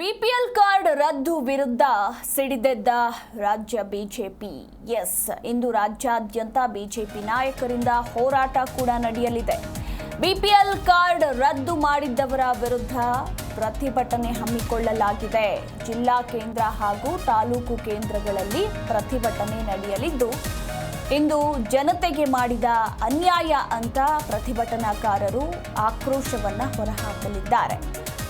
BPL card ರದ್ದು ವಿರುದ್ಧ ಸಿಡಿದೆದ್ದ ರಾಜ್ಯ ಬಿಜೆಪಿ. ಎಸ್, ಇಂದು ರಾಜ್ಯಾದ್ಯಂತ ಬಿಜೆಪಿ ನಾಯಕರಿಂದ ಹೋರಾಟ ಕೂಡ ನಡೆಯಲಿದೆ. ಬಿಪಿಎಲ್ ಕಾರ್ಡ್ ರದ್ದು ಮಾಡಿದ್ದವರ ವಿರುದ್ಧ ಪ್ರತಿಭಟನೆ ಹಮ್ಮಿಕೊಳ್ಳಲಾಗಿದೆ. ಜಿಲ್ಲಾ ಕೇಂದ್ರ ಹಾಗೂ ತಾಲೂಕು ಕೇಂದ್ರಗಳಲ್ಲಿ ಪ್ರತಿಭಟನೆ ನಡೆಯಲಿದ್ದು, ಇಂದು ಜನತೆಗೆ ಮಾಡಿದ ಅನ್ಯಾಯ ಅಂತ ಪ್ರತಿಭಟನಾಕಾರರು ಆಕ್ರೋಶವನ್ನು ಹೊರಹಾಕಲಿದ್ದಾರೆ.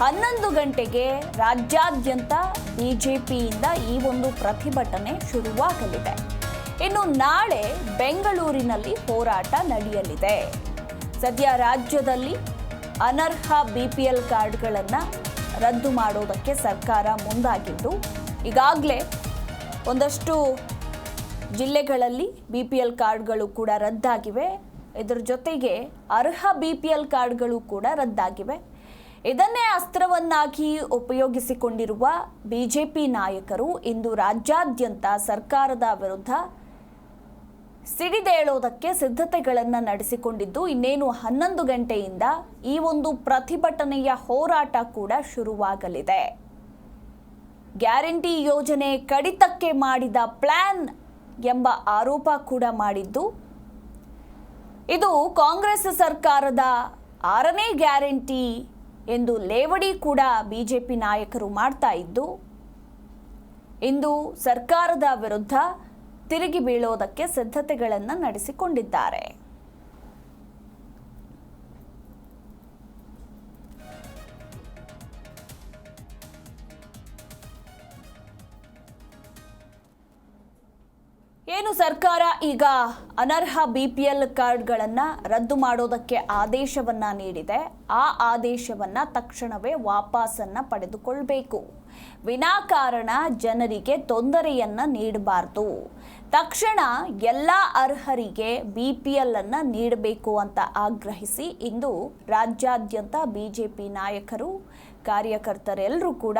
ಹನ್ನೊಂದು ಗಂಟೆಗೆ ರಾಜ್ಯಾದ್ಯಂತ ಬಿಜೆಪಿಯಿಂದ ಈ ಒಂದು ಪ್ರತಿಭಟನೆ ಶುರುವಾಗಲಿದೆ. ಇನ್ನು ನಾಳೆ ಬೆಂಗಳೂರಿನಲ್ಲಿ ಹೋರಾಟ ನಡೆಯಲಿದೆ. ಸದ್ಯ ರಾಜ್ಯದಲ್ಲಿ ಅನರ್ಹ ಬಿ ಪಿ ಎಲ್ ಕಾರ್ಡ್ಗಳನ್ನು ರದ್ದು ಮಾಡೋದಕ್ಕೆ ಸರ್ಕಾರ ಮುಂದಾಗಿದ್ದು, ಈಗಾಗಲೇ ಒಂದಷ್ಟು ಜಿಲ್ಲೆಗಳಲ್ಲಿ ಬಿ ಪಿ ಎಲ್ ಕಾರ್ಡ್ಗಳು ಕೂಡ ರದ್ದಾಗಿವೆ. ಇದರ ಜೊತೆಗೆ ಅರ್ಹ ಬಿ ಪಿ ಎಲ್ ಕಾರ್ಡ್ಗಳು ಕೂಡ ರದ್ದಾಗಿವೆ. ಇದನ್ನೇ ಅಸ್ತ್ರವನ್ನಾಗಿ ಉಪಯೋಗಿಸಿಕೊಂಡಿರುವ ಬಿಜೆಪಿ ನಾಯಕರು ಇಂದು ರಾಜ್ಯಾದ್ಯಂತ ಸರ್ಕಾರದ ವಿರುದ್ಧ ಸಿಡಿದೇಳೋದಕ್ಕೆ ಸಿದ್ಧತೆಗಳನ್ನು ನಡೆಸಿಕೊಂಡಿದ್ದು, ಇನ್ನೇನು ಹನ್ನೊಂದು ಗಂಟೆಯಿಂದ ಈ ಒಂದು ಪ್ರತಿಭಟನೆಯ ಹೋರಾಟ ಕೂಡ ಶುರುವಾಗಲಿದೆ. ಗ್ಯಾರಂಟಿ ಯೋಜನೆ ಕಡಿತಕ್ಕೆ ಮಾಡಿದ ಪ್ಲಾನ್ ಎಂಬ ಆರೋಪ ಕೂಡ ಮಾಡಿದ್ದು, ಇದು ಕಾಂಗ್ರೆಸ್ ಸರ್ಕಾರದ ಆರನೇ ಗ್ಯಾರಂಟಿ ಎಂದು ಲೇವಡಿ ಕೂಡ ಬಿಜೆಪಿ ನಾಯಕರು ಮಾಡ್ತಾ ಇದ್ದು ಇಂದು ಸರ್ಕಾರದ ವಿರುದ್ಧ ತಿರುಗಿ ಬೀಳೋದಕ್ಕೆ ಸಿದ್ಧತೆಗಳನ್ನು ನಡೆಸಿಕೊಂಡಿದ್ದಾರೆ. ಏನು ಸರ್ಕಾರ ಈಗ ಅನರ್ಹ ಬಿ ಪಿ ಎಲ್ ಕಾರ್ಡ್ಗಳನ್ನು ರದ್ದು ಮಾಡೋದಕ್ಕೆ ಆದೇಶವನ್ನ ನೀಡಿದೆ. ಆ ಆದೇಶವನ್ನ ತಕ್ಷಣವೇ ವಾಪಸನ್ನ ಪಡೆದುಕೊಳ್ಬೇಕು. ವಿನಾಕಾರಣ ಜನರಿಗೆ ತೊಂದರೆಯನ್ನ ನೀಡಬಾರ್ದು. ತಕ್ಷಣ ಎಲ್ಲ ಅರ್ಹರಿಗೆ ಬಿ ಪಿ ಎಲ್ ಅನ್ನ ನೀಡಬೇಕು ಅಂತ ಆಗ್ರಹಿಸಿ ಇಂದು ರಾಜ್ಯಾದ್ಯಂತ ಬಿಜೆಪಿ ನಾಯಕರು, ಕಾರ್ಯಕರ್ತರೆಲ್ಲರೂ ಕೂಡ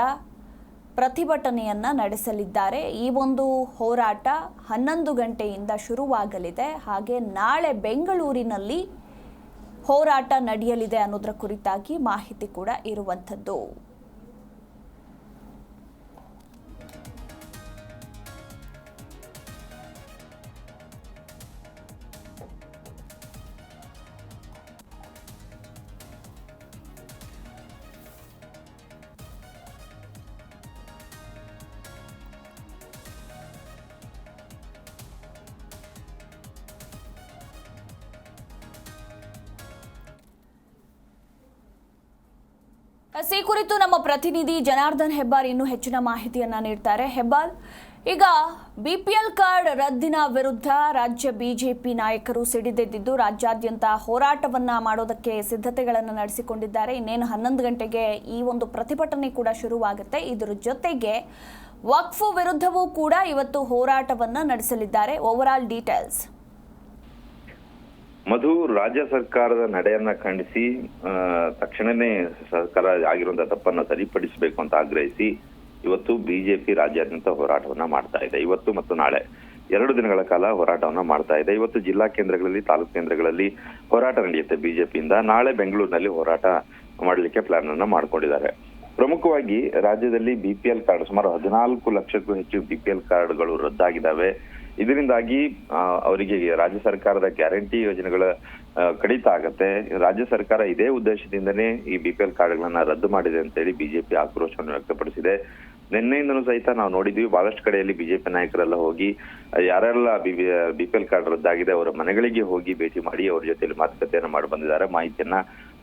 ಪ್ರತಿಭಟನೆಯನ್ನ ನಡೆಸಲಿದ್ದಾರೆ. ಈ ಒಂದು ಹೋರಾಟ ಹನ್ನೊಂದು ಗಂಟೆಯಿಂದ ಶುರುವಾಗಲಿದೆ. ಹಾಗೆ ನಾಳೆ ಬೆಂಗಳೂರಿನಲ್ಲಿ ಹೋರಾಟ ನಡೆಯಲಿದೆ ಅನ್ನೋದರ ಕುರಿತಾಗಿ ಮಾಹಿತಿ ಕೂಡ ಇರುವಂಥದ್ದು. ಈ ಕುರಿತು ನಮ್ಮ ಪ್ರತಿನಿಧಿ ಜನಾರ್ದನ್ ಹೆಬ್ಬಾರ್ ಇನ್ನೂ ಹೆಚ್ಚಿನ ಮಾಹಿತಿಯನ್ನ ನೀಡ್ತಾರೆ. ಹೆಬ್ಬಾರ್, ಈಗ ಬಿಪಿಎಲ್ ಕಾರ್ಡ್ ರದ್ದಿನ ವಿರುದ್ಧ ರಾಜ್ಯ ಬಿಜೆಪಿ ನಾಯಕರು ಸಿಡಿದೆದ್ದಿದ್ದು, ರಾಜ್ಯಾದ್ಯಂತ ಹೋರಾಟವನ್ನ ಮಾಡೋದಕ್ಕೆ ಸಿದ್ಧತೆಗಳನ್ನು ನಡೆಸಿಕೊಂಡಿದ್ದಾರೆ. ಇನ್ನೇನು ಹನ್ನೊಂದು ಗಂಟೆಗೆ ಈ ಒಂದು ಪ್ರತಿಭಟನೆ ಕೂಡ ಶುರುವಾಗುತ್ತೆ. ಇದರ ಜೊತೆಗೆ ವಕ್ಫ್ ವಿರುದ್ಧವೂ ಕೂಡ ಇವತ್ತು ಹೋರಾಟವನ್ನ ನಡೆಸಲಿದ್ದಾರೆ. ಓವರ್ ಆಲ್ ಡೀಟೇಲ್ಸ್ ಮಧು ರಾಜ್ಯ ಸರ್ಕಾರದ ನಡೆಯನ್ನ ಖಂಡಿಸಿ ತಕ್ಷಣನೇ ಸರ್ಕಾರ ಆಗಿರುವಂತಹ ತಪ್ಪನ್ನ ಸರಿಪಡಿಸಬೇಕು ಅಂತ ಆಗ್ರಹಿಸಿ ಇವತ್ತು ಬಿಜೆಪಿ ರಾಜ್ಯಾದ್ಯಂತ ಹೋರಾಟವನ್ನ ಮಾಡ್ತಾ ಇದೆ. ಇವತ್ತು ಮತ್ತು ನಾಳೆ ಎರಡು ದಿನಗಳ ಕಾಲ ಹೋರಾಟವನ್ನ ಮಾಡ್ತಾ ಇದೆ. ಇವತ್ತು ಜಿಲ್ಲಾ ಕೇಂದ್ರಗಳಲ್ಲಿ, ತಾಲೂಕು ಕೇಂದ್ರಗಳಲ್ಲಿ ಹೋರಾಟ ನಡೆಯುತ್ತೆ ಬಿಜೆಪಿಯಿಂದ. ನಾಳೆ ಬೆಂಗಳೂರಿನಲ್ಲಿ ಹೋರಾಟ ಮಾಡಲಿಕ್ಕೆ ಪ್ಲಾನ್ ಅನ್ನ ಮಾಡ್ಕೊಂಡಿದ್ದಾರೆ. ಪ್ರಮುಖವಾಗಿ ರಾಜ್ಯದಲ್ಲಿ ಬಿಪಿಎಲ್ ಕಾರ್ಡ್ ಸುಮಾರು ಹದಿನಾಲ್ಕು ಲಕ್ಷಕ್ಕೂ ಹೆಚ್ಚು ಬಿಪಿಎಲ್ ಕಾರ್ಡ್ಗಳು ರದ್ದಾಗಿದ್ದಾವೆ. ಇದರಿಂದಾಗಿ ಅವರಿಗೆ ರಾಜ್ಯ ಸರ್ಕಾರದ ಗ್ಯಾರಂಟಿ ಯೋಜನೆಗಳ ಕಡಿತ ಆಗತ್ತೆ. ರಾಜ್ಯ ಸರ್ಕಾರ ಇದೇ ಉದ್ದೇಶದಿಂದನೇ ಈ ಬಿಪಿಎಲ್ ಕಾರ್ಡ್ಗಳನ್ನ ರದ್ದು ಮಾಡಿದೆ ಅಂತ ಹೇಳಿ ಬಿಜೆಪಿ ಆಕ್ರೋಶವನ್ನು ವ್ಯಕ್ತಪಡಿಸಿದೆ. ನಿನ್ನೆಯಿಂದನೂ ಸಹಿತ ನಾವು ನೋಡಿದ್ವಿ, ಬಹಳಷ್ಟು ಕಡೆಯಲ್ಲಿ ಬಿಜೆಪಿ ನಾಯಕರೆಲ್ಲ ಹೋಗಿ, ಯಾರೆಲ್ಲ ಬಿ ಪಿ ಬಿಪಿಎಲ್ ಕಾರ್ಡ್ ರದ್ದಾಗಿದೆ, ಅವರ ಮನೆಗಳಿಗೆ ಹೋಗಿ ಭೇಟಿ ಮಾಡಿ, ಅವರ ಜೊತೆಯಲ್ಲಿ ಮಾತುಕತೆಯನ್ನು ಮಾಡಿ ಬಂದಿದ್ದಾರೆ, ಮಾಹಿತಿಯನ್ನ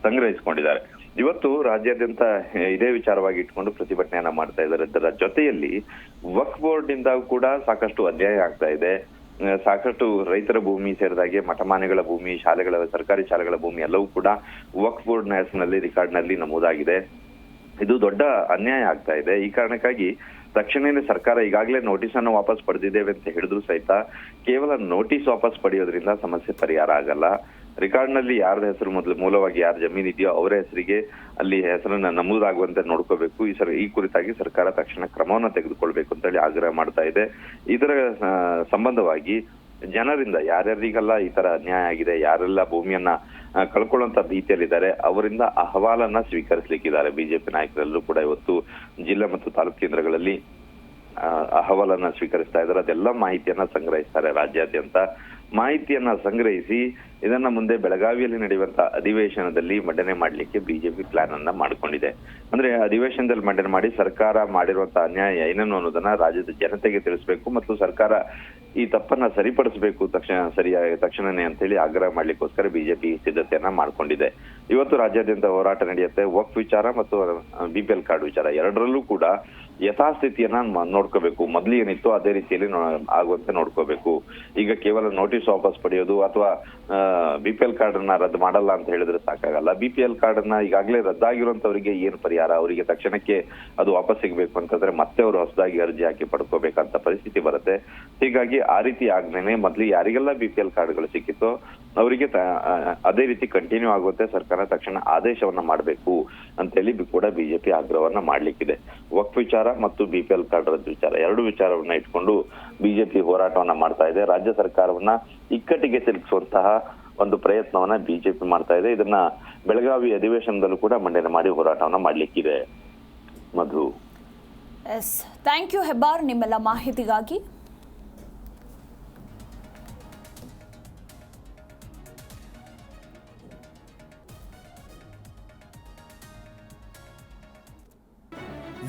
ಸಂಗ್ರಹಿಸಿಕೊಂಡಿದ್ದಾರೆ. ಇವತ್ತು ರಾಜ್ಯಾದ್ಯಂತ ಇದೇ ವಿಚಾರವಾಗಿ ಇಟ್ಕೊಂಡು ಪ್ರತಿಭಟನೆಯನ್ನ ಮಾಡ್ತಾ ಇದ್ದಾರೆ. ಅದರ ಜೊತೆಯಲ್ಲಿ ವಕ್ ಬೋರ್ಡ್ನಿಂದ ಕೂಡ ಸಾಕಷ್ಟು ಅನ್ಯಾಯ ಆಗ್ತಾ ಇದೆ. ಸಾಕಷ್ಟು ರೈತರ ಭೂಮಿ ಸೇರಿದಾಗೆ ಮಠಮಾನೆಗಳ ಭೂಮಿ, ಶಾಲೆಗಳ, ಸರ್ಕಾರಿ ಶಾಲೆಗಳ ಭೂಮಿ ಎಲ್ಲವೂ ಕೂಡ ವಕ್ ಬೋರ್ಡ್ ಹೆಸರಿನಲ್ಲಿ ರೆಕಾರ್ಡ್ ನಮೂದಾಗಿದೆ. ಇದು ದೊಡ್ಡ ಅನ್ಯಾಯ ಆಗ್ತಾ ಇದೆ. ಈ ಕಾರಣಕ್ಕಾಗಿ ತಕ್ಷಣವೇ ಸರ್ಕಾರ ಈಗಾಗಲೇ ನೋಟಿಸ್ ಅನ್ನು ವಾಪಸ್ ಪಡೆದಿದ್ದೇವೆ ಅಂತ ಹೇಳಿದ್ರು ಸಹಿತ ಕೇವಲ ನೋಟಿಸ್ ವಾಪಸ್ ಪಡೆಯೋದ್ರಿಂದ ಸಮಸ್ಯೆ ಪರಿಹಾರ ಆಗಲ್ಲ. ರೆಕಾರ್ಡ್ನಲ್ಲಿ ಯಾರ್ದ ಹೆಸರು ಮೊದಲು ಮೂಲವಾಗಿ ಯಾರ ಜಮೀನು ಇದೆಯೋ ಅವರ ಹೆಸರಿಗೆ ಅಲ್ಲಿ ಹೆಸರನ್ನ ನಮೂದಾಗುವಂತೆ ನೋಡ್ಕೋಬೇಕು. ಈ ಸರ್, ಈ ಕುರಿತಾಗಿ ಸರ್ಕಾರ ತಕ್ಷಣ ಕ್ರಮವನ್ನು ತೆಗೆದುಕೊಳ್ಬೇಕು ಅಂತೇಳಿ ಆಗ್ರಹ ಮಾಡ್ತಾ ಇದೆ. ಇದರ ಸಂಬಂಧವಾಗಿ ಜನರಿಂದ ಯಾರ್ಯಾರಿಗೆಲ್ಲ ಈ ತರ ಅನ್ಯಾಯ ಆಗಿದೆ, ಯಾರೆಲ್ಲ ಭೂಮಿಯನ್ನ ಕಳ್ಕೊಳ್ಳುವಂತ ಭೀತಿಯಲ್ಲಿದ್ದಾರೆ ಅವರಿಂದ ಅಹವಾಲನ್ನ ಸ್ವೀಕರಿಸಲಿಕ್ಕಿದ್ದಾರೆ. ಬಿಜೆಪಿ ನಾಯಕರೆಲ್ಲರೂ ಕೂಡ ಇವತ್ತು ಜಿಲ್ಲಾ ಮತ್ತು ತಾಲೂಕು ಕೇಂದ್ರಗಳಲ್ಲಿ ಅಹವಾಲನ್ನ ಸ್ವೀಕರಿಸ್ತಾ ಇದ್ದಾರೆ. ಅದೆಲ್ಲ ಮಾಹಿತಿಯನ್ನ ಸಂಗ್ರಹಿಸ್ತಾರೆ ರಾಜ್ಯಾದ್ಯಂತ. ಮಾಹಿತಿಯನ್ನ ಸಂಗ್ರಹಿಸಿ, ಇದನ್ನ ಮುಂದೆ ಬೆಳಗಾವಿಯಲ್ಲಿ ನಡೆಯುವಂತಹ ಅಧಿವೇಶನದಲ್ಲಿ ಮಂಡನೆ ಮಾಡಲಿಕ್ಕೆ ಬಿಜೆಪಿ ಪ್ಲಾನ್ ಅನ್ನ ಮಾಡಿಕೊಂಡಿದೆ. ಅಂದ್ರೆ ಅಧಿವೇಶನದಲ್ಲಿ ಮಂಡನೆ ಮಾಡಿ ಸರ್ಕಾರ ಮಾಡಿರುವಂತಹ ಅನ್ಯಾಯ ಏನನ್ನು ಅನ್ನೋದನ್ನ ರಾಜ್ಯದ ಜನತೆಗೆ ತಿಳಿಸಬೇಕು ಮತ್ತು ಸರ್ಕಾರ ಈ ತಪ್ಪನ್ನ ಸರಿಪಡಿಸಬೇಕು ತಕ್ಷಣ ಸರಿಯಾಗಿ ತಕ್ಷಣನೇ ಅಂತೇಳಿ ಆಗ್ರಹ ಮಾಡ್ಲಿಕ್ಕೋಸ್ಕರ ಬಿಜೆಪಿ ಸಿದ್ಧತೆಯನ್ನ ಮಾಡಿಕೊಂಡಿದೆ. ಇವತ್ತು ರಾಜ್ಯಾದ್ಯಂತ ಹೋರಾಟ ನಡೆಯುತ್ತೆ. ವಕ್ ವಿಚಾರ ಮತ್ತು ಬಿಪಿಎಲ್ ಕಾರ್ಡ್ ವಿಚಾರ ಎರಡರಲ್ಲೂ ಕೂಡ ಯಥಾಸ್ಥಿತಿಯನ್ನ ನೋಡ್ಕೋಬೇಕು. ಮೊದ್ಲು ಏನಿತ್ತು ಅದೇ ರೀತಿಯಲ್ಲಿ ಆಗುವಂತೆ ನೋಡ್ಕೋಬೇಕು. ಈಗ ಕೇವಲ ನೋಟಿಸ್ ವಾಪಸ್ ಪಡೆಯೋದು ಅಥವಾ ಬಿ ಪಿ ಎಲ್ ಕಾರ್ಡ್ ಅನ್ನ ರದ್ದು ಮಾಡಲ್ಲ ಅಂತ ಹೇಳಿದ್ರೆ ಸಾಕಾಗಲ್ಲ. ಬಿ ಪಿ ಎಲ್ ಕಾರ್ಡ್ ಅನ್ನ ಈಗಾಗಲೇ ರದ್ದಾಗಿರುವಂತವರಿಗೆ ಏನ್ ಪರಿಹಾರ? ಅವರಿಗೆ ತಕ್ಷಣಕ್ಕೆ ಅದು ವಾಪಸ್ ಸಿಗಬೇಕು ಅಂತಂದ್ರೆ ಮತ್ತೆ ಅವರು ಹೊಸದಾಗಿ ಅರ್ಜಿ ಹಾಕಿ ಪಡ್ಕೋಬೇಕಂತ ಪರಿಸ್ಥಿತಿ ಬರುತ್ತೆ. ಹೀಗಾಗಿ ಆ ರೀತಿ ಆಗ್ದೇನೆ ಮೊದ್ಲು ಯಾರಿಗೆಲ್ಲ ಬಿ ಪಿ ಎಲ್ ಕಾರ್ಡ್ಗಳು ಸಿಕ್ಕಿತ್ತೋ ಅವರಿಗೆ ಅದೇ ರೀತಿ ಕಂಟಿನ್ಯೂ ಆಗುತ್ತೆ. ಸರ್ಕಾರ ತಕ್ಷಣ ಆದೇಶವನ್ನ ಮಾಡಬೇಕು ಅಂತೇಳಿ ಬಿ- ಕೂಡ ಬಿಜೆಪಿ ಆಗ್ರಹವನ್ನ ಮಾಡ್ಲಿಕ್ಕಿದೆ. ವಕ್ ವಿಚಾರ ಮತ್ತು ಬಿಪಿಎಲ್ ಕಾರ್ಡ್ ರದ್ದು ವಿಚಾರ. ಎರಡು ವಿಚಾರವನ್ನ ಇಟ್ಕೊಂಡು ಬಿಜೆಪಿ ಹೋರಾಟವನ್ನ ಮಾಡ್ತಾ ಇದೆ. ರಾಜ್ಯ ಸರ್ಕಾರವನ್ನ ಇಕ್ಕಟ್ಟಿಗೆ ಸಿಲುಕಿಸುವಂತಹ ಒಂದು ಪ್ರಯತ್ನವನ್ನ ಬಿಜೆಪಿ ಮಾಡ್ತಾ ಇದೆ. ಇದನ್ನ ಬೆಳಗಾವಿ ಅಧಿವೇಶನದಲ್ಲೂ ಕೂಡ ಮಂಡನೆ ಮಾಡಿ ಹೋರಾಟವನ್ನ ಮಾಡ್ಲಿಕ್ಕಿದೆ. Madhu. Yes thank you Hebbar ನಿಮ್ಮೆಲ್ಲ ಮಾಹಿತಿಗಾಗಿ